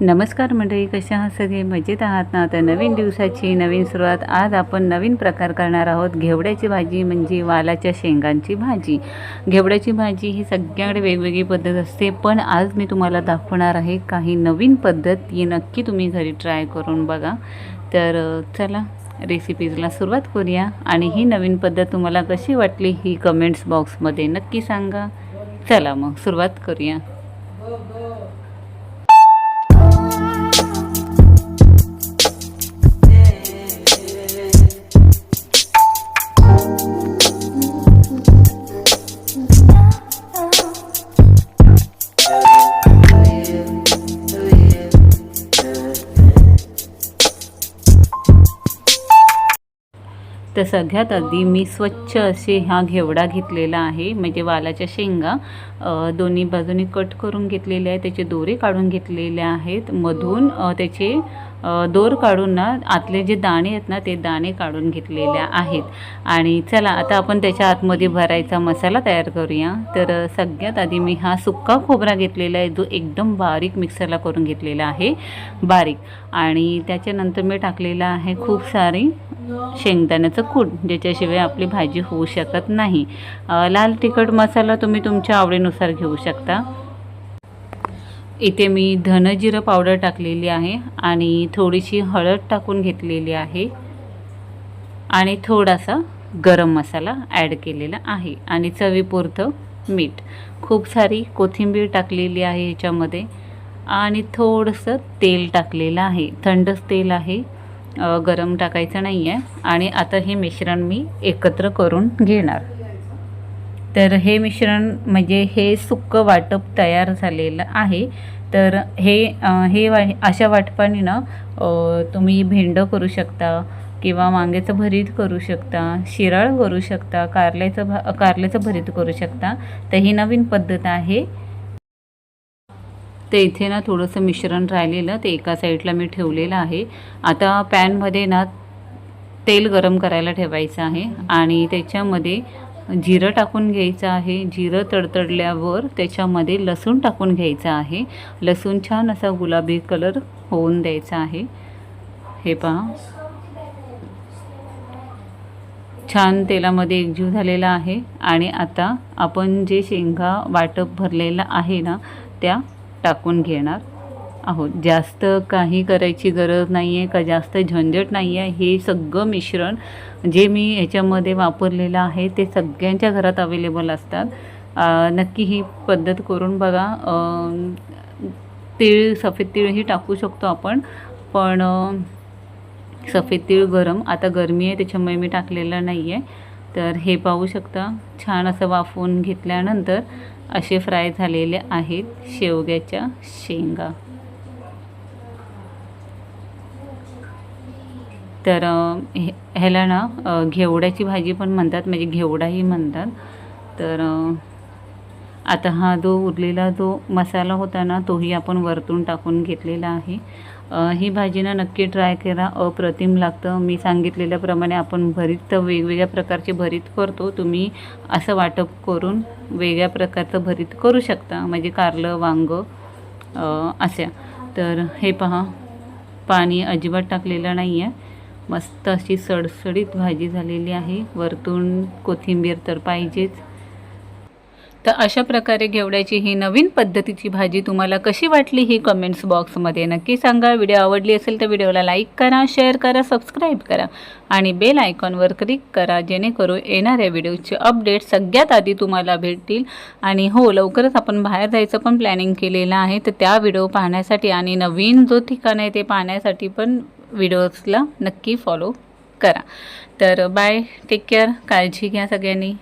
नमस्कार मंडळी कशा आहात सगळे? मजेत आहात ना? तर नवीन दिवसाची नवीन सुरुवात. आज आपण नवीन प्रकार करणार आहोत. घेवड्याची भाजी म्हणजे वालाच्या शेंगांची भाजी. घेवड्याची भाजी ही सगळ्याकडे वेगवेगळी पद्धत असते पण आज मी तुम्हाला दाखवणार आहे काही नवीन पद्धत. ही नक्की तुम्ही घरी ट्राय करून बघा. तर चला रेसिपीजला सुरुवात करूया. आणि ही नवीन पद्धत तुम्हाला कशी वाटली ही कमेंट्स बॉक्समध्ये नक्की सांगा. चला मग सुरुवात करूया. तर सगळ्यात आधी मी स्वच्छ असे हा घेवडा घेतलेला आहे. म्हणजे वालाच्या शेंगा दोन्ही बाजूनी कट करून घेतलेले आहे त्याचे दोरे काढून घेतलेले आहेत. मधून त्याचे दोर काढून ना आतले जे दाणे आहेत ना ते दाणे काढून घेतलेले आहेत. आणि चला आता आपण त्याच्या आतमध्ये भरायचा मसाला तयार करूया. तर सगळ्यात आधी मी हा सुक्का खोबरा घेतलेला आहे. जो एकदम बारीक मिक्सरला करून घेतलेला आहे. बारीक. आणि त्याच्यानंतर मी टाकलेला आहे खूप सारी शेंगदाण्याचं कूट ज्याच्याशिवाय आपली भाजी होऊ शकत नाही. लाल तिखट मसाला तुम्ही तुमच्या आवडीनुसार घेऊ शकता. इथे मी धनजिरं पावडर टाकलेली आहे आणि थोडीशी हळद टाकून घेतलेली आहे. आणि थोडासा गरम मसाला ॲड केलेला आहे. आणि चवीपुरतं मीठ. खूप सारी कोथिंबीर टाकलेली आहे ह्याच्यामध्ये आणि थोडंसं तेल टाकलेलं आहे. थंडच तेल आहे. गरम टाकायचं नाही आहे आणि आता हे मिश्रण मी एकत्र करून घेणार. तर हे मिश्रण म्हणजे हे सुक्कं वाटप तयार झालेलं आहे. तर हे हे वा अशा वाटपाने ना तुम्ही भेंडं करू शकता किंवा वांग्याचं भरीत करू शकता शिराळ करू शकता कारल्याचं भा कारल्याचं भरीत करू शकता. तर ही नवीन पद्धत आहे. ते इथे ना थोडंसं मिश्रण राहिलेलं ते एका साईडला मी ठेवलेलं आहे. आता पॅनमध्ये ना तेल गरम करायला ठेवायचं आहे आणि त्याच्यामध्ये जिरं टाकून घ्यायचं आहे. जिरं तडतडल्यावर त्याच्यामध्ये लसूण टाकून घ्यायचं आहे. लसूण छान असा गुलाबी कलर होऊन द्यायचा आहे. हे पहा. छान तेलामध्ये एकजीव झालेला आहे आणि आता आपण जे शेंगा वाटप भरलेलं आहे ना त्या टाकून घेणार आहोत. जास्त काही करायची गरज नाही आहे का? जास्त झंझट नाही आहे हे सगळं मिश्रण जे मी ह्याच्यामध्ये वापरलेलं आहे ते सगळ्यांच्या घरात अवेलेबल असतात. नक्की ही पद्धत करून बघा. तीळ सफेद तीळही टाकू शकतो आपण. पण सफेद तीळ गरम. आता गरमी आहे त्याच्यामुळे मी टाकलेलं नाही आहे तर हे पाहू शकता. छान असं वाफवून घेतल्यानंतर असे फ्राय झालेले आहेत शेवग्याच्या शेंगा. तर हे ह्याला ना घेवड्याची भाजी पण म्हणतात म्हणजे घेवडाही म्हणतात. तर आता हा जो उरलेला जो मसाला होता ना तोही आपण वरतून टाकून घेतलेला आहे. ही भाजी ना नक्की ट्राय करा. अप्रतिम लागतं. मी सांगितलेल्याप्रमाणे आपण भरीत तर वेगवेगळ्या प्रकारचे भरीत करतो. तुम्ही असं वाटप करून वेगळ्या प्रकारचं भरीत करू शकता. म्हणजे कारलं वांगं अशा. तर हे पहा. पाणी अजिबात टाकलेलं नाही आहे मस्त अशी सडसडीत भाजी झालेली आहे. वरतून कोथिंबीर तर पाहिजेच. तर अशा प्रकारे घेवड्याची ही नवीन पद्धतीची भाजी तुम्हाला कशी वाटली ही कमेंट्स बॉक्समध्ये नक्की सांगा. व्हिडिओ आवडली असेल तर व्हिडिओला लाईक करा शेअर करा सबस्क्राईब करा आणि बेल आयकॉनवर क्लिक करा जेणेकरून येणाऱ्या व्हिडिओचे अपडेट सगळ्यात आधी तुम्हाला भेटतील. आणि हो लवकरच आपण बाहेर जायचं पण प्लॅनिंग केलेलं आहे तर त्या व्हिडिओ पाहण्यासाठी आणि नवीन जो ठिकाण आहे ते पाहण्यासाठी पण व्हिडिओजला नक्की फॉलो करा. तर बाय टेक केअर काळजी घ्या सगळ्यांनी.